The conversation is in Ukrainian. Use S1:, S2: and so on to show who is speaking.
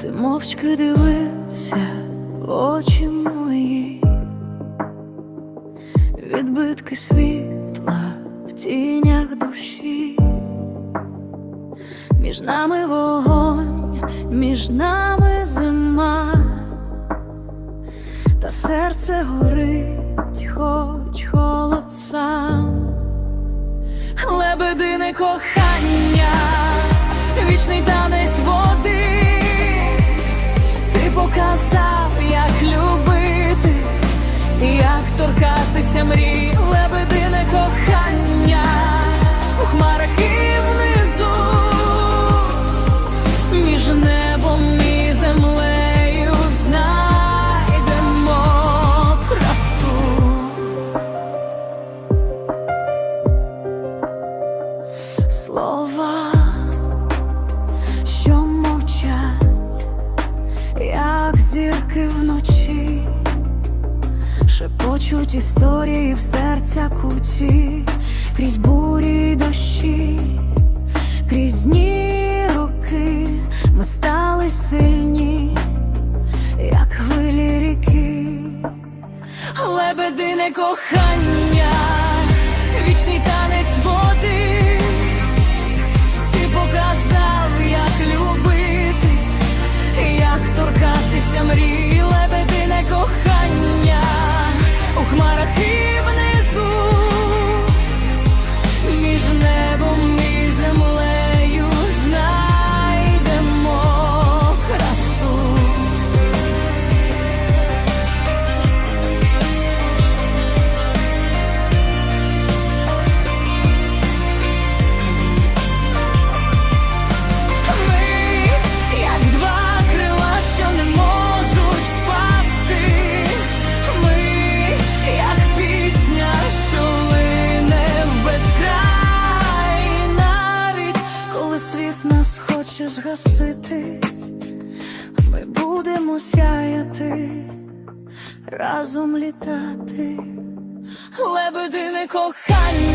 S1: ти мовчки дивився в очі мої, відбитки світла в тінях душі, між нами вогонь, між нами зима, та серце горить, хоч холод сам. Лебедине кохання, вічний танець торкатися мрій, лебедине кохання, у хмарах і внизу, між небом і землею знайдемо красу. Слова, що мовчать, як зірки вночі, шепочуть історії в серця куті, крізь бурі й дощі, крізь дні роки ми стали сильні, як хвилі ріки. Лебедине кохання, вічний танець нас хоче згасити, ми будемо сяяти, разом літати. Лебедине кохання,